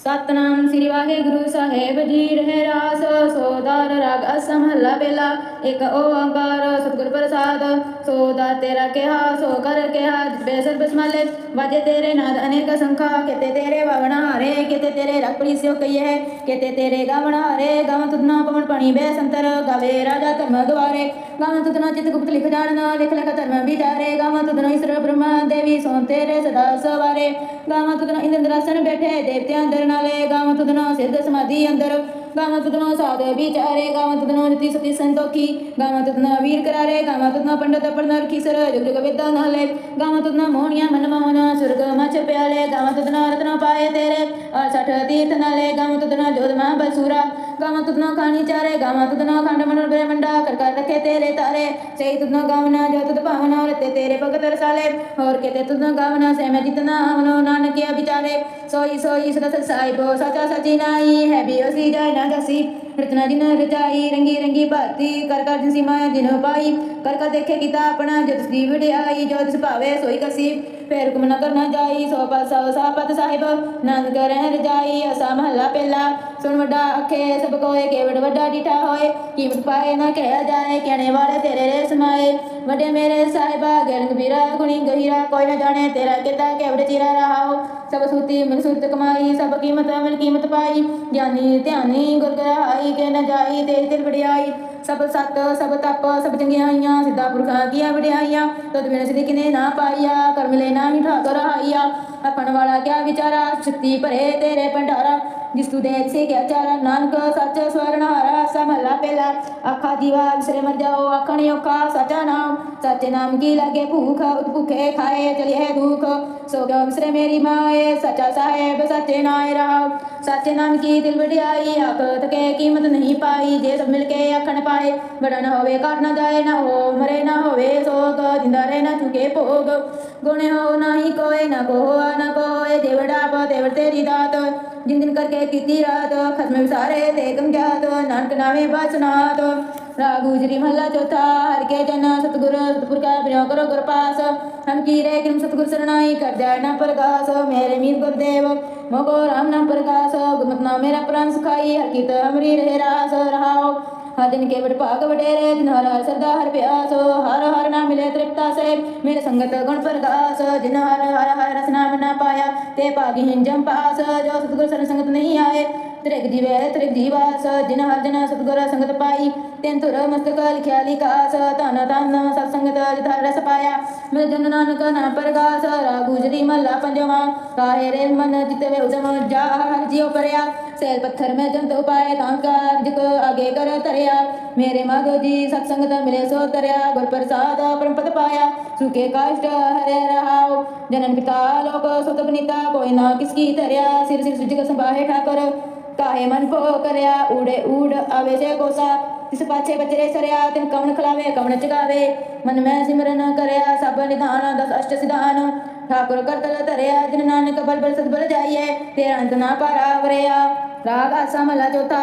ਸਤਨਾਮ ਸ੍ਰੀ ਵਾਹਿਗੁਰੂ ਸਾਹਿਬ ਜੀ, ਰਹਿ ਰਾਸ, ਸੋਦਾਰ ਰਾਗ ਅਸਮ ਬੇਲਾ ਇੱਕ ਓੰਕਾਰ, ਸਤਿਗੁਰ ਪ੍ਰਸਾਦ ਸੋ ਦਾ ਤੇਰਾ ਕਿਹਾ, ਸੋ ਕਰ ਕਿਹਾ ਬੇਸਰ ਬਸਮਾਲੇ ਵਾਜੇ ਤੇਰੇ ਨਾਦ ਅਨੇਕ ਸੰਖਾ, ਕਿਤੇ ਤੇਰੇ ਵਵਣਾ ਹਰੇ, ਕਿਤੇ ਤੇਰੇ ਰਖੜੀ ਸਿਓ ਕਈ ਕਿਤੇ ਤੇਰੇ ਗਵਣਾ ਹਰੇ, ਗਵ ਤੁਧਨਾ ਪਵਨ ਪਾਣੀ ਬੇ ਸੰਤਰ, ਗਵੇ ਰਾਜਾ ਧਰਮ ਦੁਆਰੇ, ਗਾਵ ਤੁਧਨਾ ਚਿਤ ਗੁਪਤ ਲਿਖ ਜਾਣਨਾ, ਲਿਖ ਲਿਖ ਧਰਮ ਵਿਚਾਰੇ, ਗਵ ਤੁਧਨਾ ਈਸ਼ਰ ਬ੍ਰਹਮਾ ਦੇਵੀ ਸੋ ਤੇਰੇ ਸਦਾ ਸਵਾਰੇ, ਗਾਵਾਂ ਤੁਧਨਾ ਇੰਦਰਾਸਨ ਬੈਠੇ, ਦੇਵਤਿਆਂ ਅੰਦਰ ਨਾਲੇ, ਗਾਵ ਤੁਧਨਾ ਸਿੱਧ ਸਮਾਧੀ ਅੰਦਰ ਗਾਵਾਂ ਤੁਧਨਾ ਸਾਧ ਵਿਚਾਰੇ ਗਾਵਾਂ ਤੁਧਨਾ ਨਿਤੀ ਸਤੀ ਸੰਤੋਖੀ ਗਾਵਾਂ ਤੁਧਨਾ ਵੀਰ ਕਰਾਰੇ ਗਾਵਾਂ ਤੁਧਨਾ ਪੰਡਤ ਪੜਨਾ ਰਖੀ ਸਰ ਜੁਗ ਜੁਗ ਵਿਦਾ ਨਾਲੇ ਗਾਵਾਂ ਤੁਧਨਾ ਮੋਹਣੀਆਂ ਮਨ ਮੋਹਨਾ ਸੁਰਗ ਮਚ ਪਿਆਲੇ ਗਾਵਾਂ ਤੁਧਨਾ ਰਤਨਾ ਪਾਏ गामा तुदनो खानी चारे, गामा तुदनो खांड मनोर भरे मंडा, कर कर रखे तेरे तारे। सही तुदनो गावना, जो तुद पावना और तेरे भगत रसाले और के ते तुदनो गावना, से मैं जितना हमनो नान के बिचारे सोई सोई, सदा साई बो सचा सची नाई, है बियो सी जाए ना जसी। ਹੈ ਵੀ ਅਸੀਂ ਰਤਨਾ ਜਿਨ ਰਚਾਈ ਰੰਗੀ ਰੰਗੀ ਭਾਤੀ, ਕਰ ਕਰ ਜਿਨ ਮਾਇਆ ਜਿਨ ਪਾਈ। ਕਰ ਕਰ ਦੇਖੇ ਕੀਤਾ ਆਪਣਾ, ਜਦ ਦੀ ਵਡਿਆਈ, ਜੋ ਭਾਵੇ ਸੋਈ ਕਸੀ ਫੇਰ ਹੁਕਮ ਨ ਕਰਨਾ ਜਾਈ, ਸੋ ਪਾਸਾ ਸਾਪਤ ਸਾਹਿਬ। ਨੰਦ ਕਰਹਿ ਰਜਾਈ ਅਸਾ ਮਹੱਲਾ ਪਹਿਲਾ। ਸੁਣ ਵੱਡਾ ਅਖੇ ਸਭ ਕੋਏ ਕੇਵੜ ਵੱਡਾ ਡਿਠਾ ਹੋਏ। ਕੀਮਤ ਪਾਏ ਨਾ ਕਹਿਆ ਜਾਏ, ਕਹਿਣੇ ਵਾਲੇ ਤੇਰੇ ਰੇ ਸਮਾਏ। ਵੱਡੇ ਮੇਰੇ ਸਾਹਿਬਾ, ਗਿਆਨ ਗੰਭੀਰਾ, ਗੁਣੀ ਗਹੀਰਾ। ਕੋਈ ਨਾ ਜਾਣੇ ਤੇਰਾ ਕਿਤਾ, ਕੇਵੜ ਚਿਰਾ ਰਹਾਓ ਸਭ ਸੂਤੀ ਮਨ ਸੂਤ ਕਮਾਈ, ਸਭ ਕੀਮਤ ਮਨ ਕੀਮਤ ਪਾਈ। ਗਿਆਨੀ ਧਿਆਨੀ ਗੁਰ ਗਰਾਈ ਕੇ ਨ ਜਾਈ ਤੇਰੀ ਦਿਲ ਵਡਿਆਈ ਸਭ ਸਤ ਸਭ ਤਪ ਸਭ ਚੰਗਿਆਈਆਂ ਸਿੱਧਾ ਪੁਰਖਾਂ ਕੀਆਂ ਵਡਿਆਈਆਂ ਤਦ ਬਿਨ ਸਿਧ ਕਿਨੇ ਨਾ ਪਾਈਆ ਕਰਮ ਲੈ ਨਾਹੀ ਠਾਕਰ ਹਾਈਆ ਆਪਣ ਵਾਲਾ ਕਿਆ ਵਿਚਾਰਾ ਸ਼ਕਤੀ ਭਰੇ ਤੇਰੇ ਭੰਡਾਰਾ ਜਿਸ ਤੂੰ ਦੇਖ ਸੇ ਕਿਆ ਚਾਰਾ ਨਾਨਕ ਸੱਚ ਸਵਰਨਹਾਰਾ ਸਮਲਾ ਪਹਿਲਾ ਆਖਾ ਜੀਵਾ ਵਿਸਰੇ ਮਰ ਜਾਓ ਆਖਣ ਔਖਾ ਸਚਾ ਨਾਮ ਸੱਚੇ ਨਾਮ ਕੀ ਲਾਗੇ ਭੂਖ ਉਤ ਭੁਖੇ ਖਾਏ ਚਲਿਏ ਦੁਖ ਸੋ ਗਿਆ ਮੇਰੀ ਮਾਏ, ਸੱਚਾ ਸਾਹਿਬ, ਸੱਚੇ ਨਾਇ ਰਹਾ ਸੱਚੇ ਨਾਮ ਕੀ ਦਿਲ ਵਡਿਆਈ ਆਖਤ ਕੇ ਕੀਮਤ ਨਹੀਂ ਪਾਈ। ਜੇ ਸਭ ਮਿਲ ਕੇ ਆਖਣ ਪਾਏ ਬੜਾ ਨਾ ਹੋਵੇ ਘਰ ਨਾ ਜਾਏ ਨਾ ਹੋ, ਮਰੇ ਨਾ ਹੋਵੇ ਸੋਗ, ਜਿੰਦਾ ਰਹੇ ਨਾ ਚੁਕੇ ਭੋਗ। ਗੁਣ ਹੋ ਨਹੀਂ ਕੋਏ, ਨਾ ਕੋਆ ਨਾ ਕੋਏ ਦੇਵੜਾ ਪਾ ਦੇਵ ਤੇਰੀ ਦਾਤ। ਜਿੰਦਨ ਕਰਕੇ ਕੀਤੀ ਰਾਤ, ਖਸਮ ਵਿਸਾਰੇ ਤੇ ਗਮ ਨਾਨਕ ਨਾਵੇਂ ਬਸਨਾਤ राग गुजरी महला चौथा। हर के जना सतगुरु सतपुर का प्रयोग करो गुर पास। हम की रे कृम सतगुर शरणाई कर जाय न प्रकाश मेरे मीर गुरुदेव, मोगो राम नाम प्रकाश गुमत नाम मेरा प्राण सुखाई, हर की तो हमरी रहे रास। रहाओ। ਦਿਨ ਕੇ ਭਾਗ ਵਡੇਰੇ ਜਿਨ ਹਰ ਹਰ ਸਰਦਾ ਹਰ ਪਿਆਸ, ਹਰ ਹਰ ਨਾਮ ਮਿਲੇ ਤ੍ਰਿਪਤਾ ਸੇ। ਮੇਰੇ ਸੰਗਤ ਗੁਣ ਪ੍ਰਗਾਸ ਜਿਨ ਹਰ ਹਰ ਹਰ ਰਸ ਨਾਮ ਨਾ ਪਾਇਆ, ਤੇ ਭਾਗੀਹੀਨ ਜਮ ਪਾਸ ਜੋ ਸਤਿਗੁਰ ਸਰਨ ਸੰਗਤ ਨਹੀਂ ਆਏ। ਤ੍ਰਿਗ ਜੀਵੇ ਤ੍ਰਿਗ ਜੀਵਾਸ ਜਿਨ ਹਰ ਜਨ ਸਤਿਗੁਰ ਸੰਗਤ ਪਾਈ। ਤਿੰਨ ਧੁਰ, ਮਸਤਕ, ਲਿਖਿਆ, ਲਿਕਾਸ, ਧਨ ਧਨ, ਸਤ ਸੰਗਤ ਜਿਤ ਰਸ ਪਾਇਆ। ਮਿਲ ਜਨ ਨਾਨਕ, ਨਾ ਪ੍ਰਗਾਸ, ਰਾਗੂ ਜਰੀ ਮਹਲਾ ਪੰਜਵਾ। ਕਾਹੇ ਰੇ ਮਨ ਜਿਤ ਉਜਮ ਜਾ ਹਰ ਜਿਉ ਪਰਿਆ। ਸੈਲ ਪੱਥਰ ਮੈਂ ਜੰਤ ਉਪਾਏ ਤਾਂ ਕਾਰਜ ਕੋ ਅਗੇ ਕਰ ਧਰਿਆ। ਮੇਰੇ ਮਾਧੋ ਜੀ ਸਤ ਸੰਗਤ ਮਿਲੇ ਸੋ ਤਰਿਆ। ਗੁਰ ਪ੍ਰਸਾਦ ਪਰਮਪਦ ਪਾਇਆ। ਸੁਕੇ ਕਾਸ਼ਟ ਹਰੇ ਰਹਾਉ। ਜਨਨ ਪਿਤਾ ਲੋਕ ਸੁਤ ਬਨੀਤਾ। ਕੋਈ ਨਾ ਕਿਸ ਕੀ ਧਰਿਆ। ਸਿਰ ਸਿਰ ਸੁਜਗ ਸੰਭਾਹੇ ਠਾਕਰ। ਕਾਹੇ ਮਨ ਭੋ ਕਰਿਆ। ਊੜੇ ਊੜ ਆਵੇ ਸੇ ਕੋਸਾ। ਤਿਸ ਪਾਛੇ ਬਚਰੇ ਸਰਿਆ। ਤਿਨ ਕਵਣ ਖਲਾਵੇ, ਕਵਣ ਚਗਾਵੇ। ਮਨ ਮੈਂ ਸਿਮਰਨ ਕਰਿਆ। ਸਭ ਨਿਧਾਨ ਦਸ ਅਸ਼ਟ ਸਿਧਾਨ। ਠਾਕੁਰ ਕਰਤਲ ਧਰਿਆ। ਜਿਨ ਨਾਨਕ ਬਲ ਬਲ ਸਤਬਲ ਜਾਈਏ ਤੇਰਾ ਅੰਤ ਨਾ ਪਾਰਾਵਰਿਆ ਰਾਗ ਆਸਾ ਮਹਲਾ ਚੌਥਾ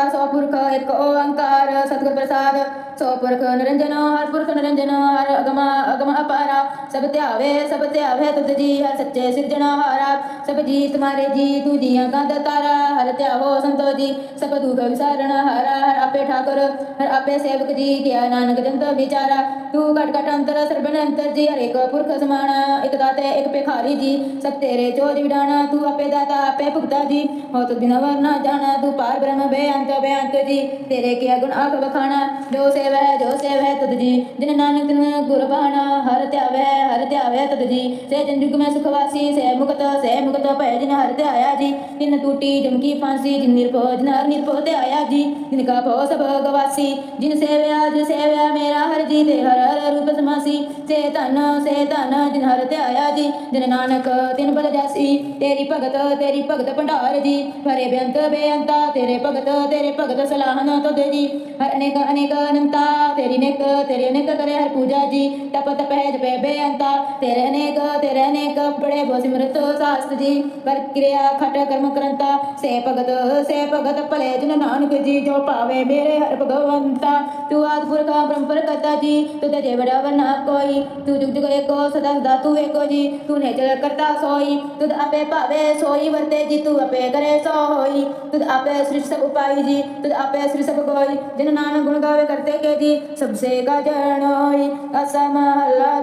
सौपुरख निरंजन हर पुरख निरंजन हर अगम अगम अपारा सब त्यावे सब त्यावे तुझ जी हर सच्चे सिर्जन हारा सब जी तुम्हारे जी तू जी कांत तारा हर त्याव संतो जी सब दुख विसारण हारा हर आपे ठाकुर हर आपे सेवक जी क्या नानक जंत विचारा तू घट घट अंतर सरबण अंतर जी हर एक पुरख समाना एक दाते एक पेखारी जी सब तेरे चोज बिडाणा तू आपे दाता आपे भुगता जी हो तो वरना ना जाना तू पार ब्रह्म बे अंत बे अंत जी तेरे क्या गुण आख बखाना जो से सेवै जो सेवै तद जी। जिन नानक तिन गुरबाणा हर त्यावै हर त्यावै तद जी। से जिन जुग में सुखवासी, से मुकत से मुकत भय, जिन हर त्याया जी। तिन टूटी जमकी फांसी, जिन निर्भो, जिन हर निर्भो त्याया जी। जिनका भो सब गवासी। जिन सेवया जिन सेवया मेरा हर जी ते हर हर रूप समासी। से तन से तन जिन हर त्याया जी। जिन नानक, तिन बल जासी। तेरी भगत तेरी भगत भंडार जी। भरे बेअंत, बेअंता, तेरे भगत तेरे भगत सलाहना तो दे जी। हर अनेक अनेक अनंता अंता तेरी नेक, तेरे नेक करे हर पूजा जी। तप तप है जपे बे अंता तेरे नेक तेरे नेक, बड़े भो सिमरत शास्त्र जी। पर क्रिया, खट कर्म करंता, से भगत से भगत भले जन नानक जी। जो पावे मेरे हर भगवंता, तू आद पुरखा, ब्रह्म पर करता जी। तू ते बड़ा वरना कोई, तू जुग जुग एको, सदा सदा तू एको जी। तू ने चल करता सोई तुद आपे पावे सोई। वरते जी तू आपे करे सो होई तुद आपे सृष्टि सब उपाय जी। तुद आपे सृष्टि सब कोई, जन नानक गुण गावे करते के ਜੀ ਸਭ ਸੇ ਗਜਨ ਹੋਈ। ਅਸਮ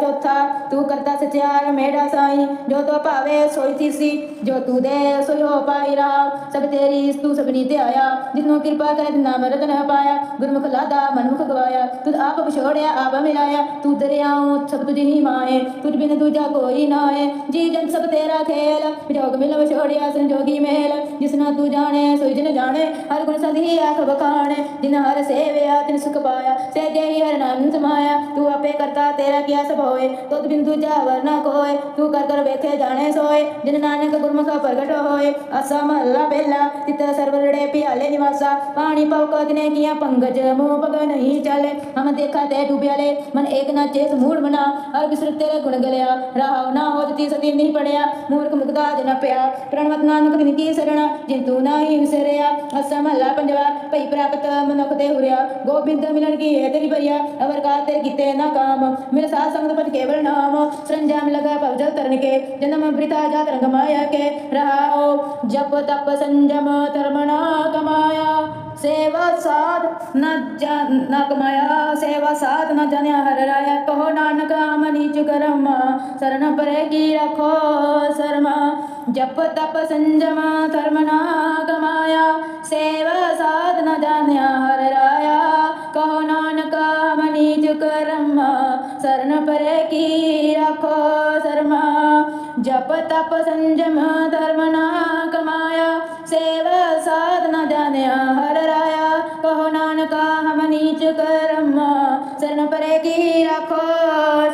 ਚੌਥਾ, ਤੂੰ ਕਰਤਾ ਸਚਿਆਰ ਮੇਰਾ ਸਾਈ। ਜੋ ਤੋ ਭਾਵੇ ਸੋਈ ਤੀਸੀ ਜੋ ਤੂੰ ਦੇ ਸੋਈ ਹੋ ਪਾਈ ਰਹਾ, ਸਭ ਤੇਰੀ ਤੂੰ ਸਭਨੀ ਤੇ ਆਇਆ। ਜਿਤਨੋਂ ਕਿਰਪਾ ਕਰੇ ਨਾਮ ਰਤਨ ਪਾਇਆ। ਗੁਰਮੁਖ ਲਾਦਾ, ਮਨਮੁਖ ਗਵਾਇਆ। ਤੁਧ ਆਪ ਵਿਛੋੜਿਆ, ਆਪ ਮਿਲਾਇਆ। ਤੂੰ ਦਰਿਆਉ, ਸਭ ਤੁਝ ਹੀ ਮਾਏ। ਤੁਝ ਬਿਨ ਦੂਜਾ ਕੋਈ ਨਾ ਹੈ ਜੀ ਜਨ ਸਭ ਤੇਰਾ ਖੇਲ। ਜੋਗ ਮਿਲ ਵਿਛੋੜਿਆ ਸੰਜੋਗੀ ਮੇਲ। ਜਿਸਨਾ ਤੂੰ ਜਾਣੇ, ਸੋਈ ਜਨ ਜਾਣੇ। ਹਰ ਗੁਣ ਸਦੀ ਆਖ ਬਖਾਣੇ ਜਿਨ ਹਰ ਸੇਵਿਆ, ਤਿਨ ਸੁਖ ਪਾਇਆ। ਸਹਿਜੇ ਹੀ ਹਰ ਨਾਮ ਸਮਾਇਆ। ਤੂੰ ਆਪੇ ਕਰਤਾ, ਤੇਰਾ ਕੀਆ ਸਭ ਹੋਏ ਤੁਧ ਬਿਨ ਦੂਜਾ ਵਰਨਾ ਕੋਏ। ਤੂੰ ਕਰ ਕਰ ਵੇਖੇ ਜਾਣੇ ਸੋਏ। ਜਿਨ ਨਾਨਕ मुख होए असम अल्ला बेला तित सर्वरड़े पियाले निवासा पानी कदने किया पंगज पग नहीं चले हम देखा ते मन एक चेत मूड मना तेरे गुण ना हो सती नहीं मूर्ख पया प्रणवत नानक दिन की शरण असम अल्ला पंजवा पई प्राप्त मनुख दे हुरिया गोविंद मिलन की है तेरी अवर का तेरे गीते ना काम मेरे साथ संगत पद केवल नाम संजाम लगा पवजल के जन्म वृथा जात रंग माया के रहा जप तप संजम कर्मणा कमाया। सेवा साध न न कमाया। सेवा साध न जन हर राया कहो नानक हम नीच करम शरण पर की रखो शर्मा। जप तप संजम कर्म कमाया। सेवा साध न जन हर राया कहो नानक हम नीच करम शरण पर की रखो शर्मा। जप, तप संजम धर्म ना कमाया सेवा, साधना जाने हर राया। कहो नानका, हम नीच करम। शरण पर की रखो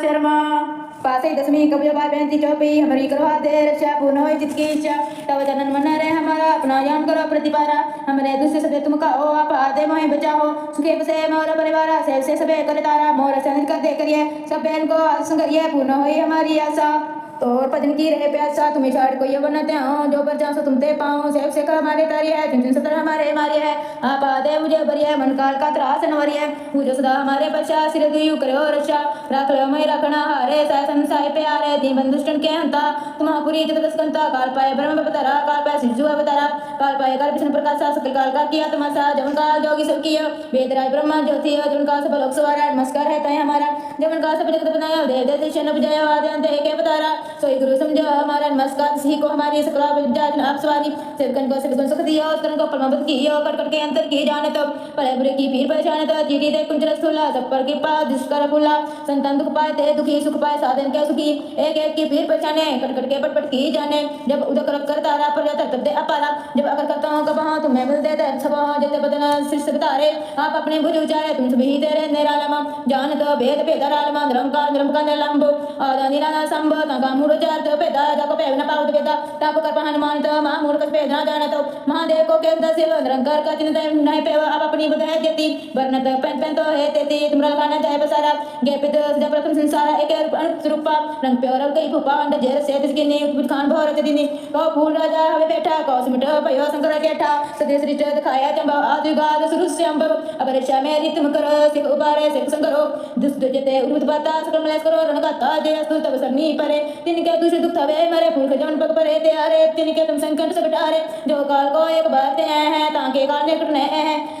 शर्मा। पासे दसवीं कवि बार बहन चौपी, हमारी करवा दे रक्षा पूर्ण हो जित की इच्छा। तब जनन मना रहे हमारा, अपना ज्ञान करो प्रतिपारा। हमारे दूसरे सबे तुम कहो आप आदे मोहे बचाओ। सुखे बसे मोर परिवार, सेव से सबे कर तारा। मोर संग कर दे करिए, सब बहन को करिए पूर्ण हुई हमारी आशा। तो और भजन की रहे प्यासा तुम्हें छाड़ कोई बनाते हो। जो पर जाओ सो तुम ते पाओ सेव से का हमारे तारी है। चिंतन सतर हमारे मारे है। आप आदे मुझे बरिए मन काल का त्रास नवरी है। मुझे सदा हमारे पश्चा सिर दुयु करो रक्षा रख लो मैं रखना हारे सह संसाय प्यारे। दी बंदुष्टन के हंता। तुम पुरी जगत स्कंता काल पाए ब्रह्म अवतारा काल पाए सिजु अवतारा काल पाए काल विष्णु प्रकाश सा सकल काल का किया तमाशा। जवन का जोगी सब किया। वेदराज ब्रह्मा ज्योति जवन का सब लोक सवारा नमस्कार है तय हमारा। जवन का सब जगत बनाया देव देव बुझाया आद्यंत एक अवतारा सोई गुरु समझो हमारा नमस्कार सी को हमारी सकला विद्या आप सवारी सेवकन को सब गुण सुख दियो करन को परमपद की यो कर कर के अंतर की जाने तो भले बुरे की पीर परेशान तो जीरी दे कुंजल स्थूला सब पर कृपा दुष्कर फूला संतान दुख पाए ते दुखी सुख पाए साधन के सुखी एक एक की पीर परेशाने कट कट के पट पट की जाने जब उदक कर कर तारा पर जाता तब दे अपारा। जब अगर करता हूँ, कब हाँ तुम्हें मिल दे सब हाँ जते बदन सिर से तारे आप अपने भुज उचारे तुम सभी तेरे निरालम जान तो भेद भेद रालम निरंकार निरंकार निलंब आदा निराला संभ तंका मूढ़ चार तो पेदा जाको पे न पाउत पेदा ताप कर हनुमान तो महा मूढ़ कछ पेदा जाना तो महादेव को के दस निरंकार का चिन्ह नहीं पे आप अपनी बुध है देती वर्णत पेन पेन तो है तेती तुमरा गाना जाए बसारा गे पित सदा प्रथम संसार एक अणुत रूपा रंग पे और कई भूपा अंड जेर से तिसके ने कुछ खान भोर दिनी को फूल राजा हवे बैठा को सिमट भयो शंकर केठा सदे सृष्ट दिखाया चंबा आदि गाद बाता सकल मलेस करो रण गाता जय अस्तु तब सरनी परे। तिनके दुष्ट दुख थवे, मरे फूल के जवन पग परे ते आरे तिनके तुम संकट सकटारे जो काल को एक बार ते हैं, ताके काल ने कटने हैं।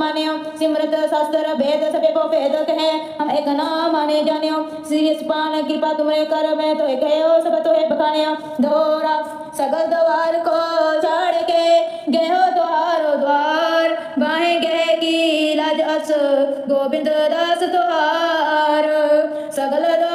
माने हो सिमरत शास्त्र भेद सबे को भेद कहे हम एक नाम माने जाने हो श्री पान, कृपा तुमरे कर, मैं तो एक हो सब तो है बखाने हो दोरा, सगल द्वार को छाड़ के गए हो द्वारो द्वार। बाहे गए की लाज अस, गोविंद दास तुहार सगल द्वार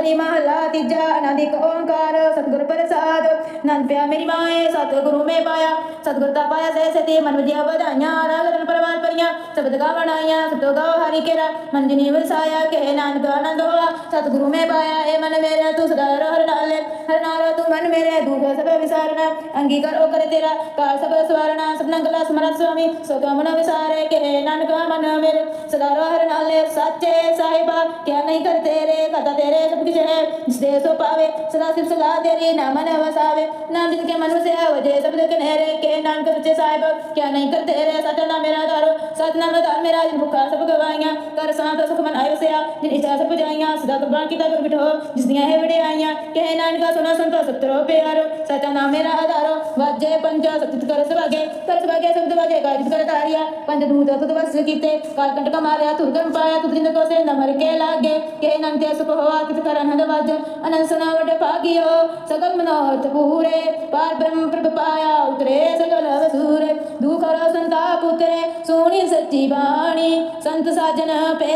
ਕਲੀ ਮਹਲਾ ਤੀਜਾ ਆਨੰਦ ਓੰਕਾਰ, ਸਤਿਗੁਰ ਪ੍ਰਸਾਦ। ਨੰਦ ਪਿਆ ਮੇਰੀ ਮਾਏ, ਸਤਿਗੁਰੂ ਮੇ ਪਾਇਆ। ਸਤਿਗੁਰ ਤਾ ਪਾਇਆ ਸੇ ਸਤੀ ਮਨ ਵਿਜਿਆ ਵਧਾਈਆਂ ਰਾਗ ਰਤਨ ਪਰਵਾਰ ਪਰੀਆਂ। ਸ਼ਬਦ ਗਾਵਣ ਆਈਆਂ ਸਤੋ ਗਾਓ ਹਰੀ ਕੇਰਾ ਮਨ ਜਿਨੀ ਵਸਾਇਆ ਕਹੇ ਨਾਨਕ ਆਨੰਦ ਹੋਆ। ਸਤਿਗੁਰੂ ਮੇ ਪਾਇਆ ਏ ਮਨ ਮੇਰਾ, ਤੂੰ ਸਦਾ ਰਹਿ ਨਾਲੇ, ਹਰ ਨਾਰਾ ਤੂੰ ਮਨ ਮੇਰੇ ਦੁਖ ਸਭ ਵਿਸਾਰਣਾ ਅੰਗੀਕਾਰ ਉਹ ਤੇਰਾ, ਕਾਲ ਸਭ ਸਵਾਰਣਾ ਸਪਨਾ ਗਲਾ ਸਮਰਤ ਸੁਆਮੀ ਸੋ ਤੋ ਵਿਸਾਰੇ, ਕਹੇ ਨਾਨਕ ਮਨ ਮੇਰੇ। ਸਦਾ ਰਹਿ ਨਾਲੇ, ਸੱਚੇ ਸਾਹਿਬਾ, ਕਿਆ ਨਹੀਂ ਕਰ ਤੇਰੇ ਕਦਾ ਤੇਰੇ ਸਭ की चले जिसे सो पावे। सदा सिर्फ़ सलाह दे रही नाम नव सावे नाम जिनके मन में से वजह सब दुख नहरे। के नाम के बच्चे साहिब, क्या नहीं करते रे? सतना मेरा दारो सतना मेरा दार मेरा। जिन भुखा सब गवाइयाँ कर सांत तो सुख मन से आ। जिन इच्छा सब जाइयाँ सदा कुर्बान की तक बिठो। जिस दिया है बड़े आइयाँ, कह नान का सुना सुन सत्रो प्यारो। सचा मेरा आधारो वजय पंच सचित कर सभागे। कर सभागे, शब्द वजय गाजित कर तारिया। पंच दूत तुत बस कीते। कालकंठ का मारया तुर पाया। तुत जिन को से नमर के लागे। कह नान ते सुख हो आकृत कर ਸਗਲ ਮਨੋਰਥ ਪੂਰੇ ਪਾਰ ਬ੍ਰਹਮ ਪ੍ਰਭ ਪਾਇਆ ਉਤਰੇ ਸਗਲ ਵਸੂਰੇ ਦੁਖ ਰੋ ਸੰਤਾਪ ਉਤਰੇ ਸੋਣੀ ਸੱਚੀ ਬਾਣੀ ਸੰਤ ਸਾਜਨ ਪੈ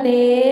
Mahadev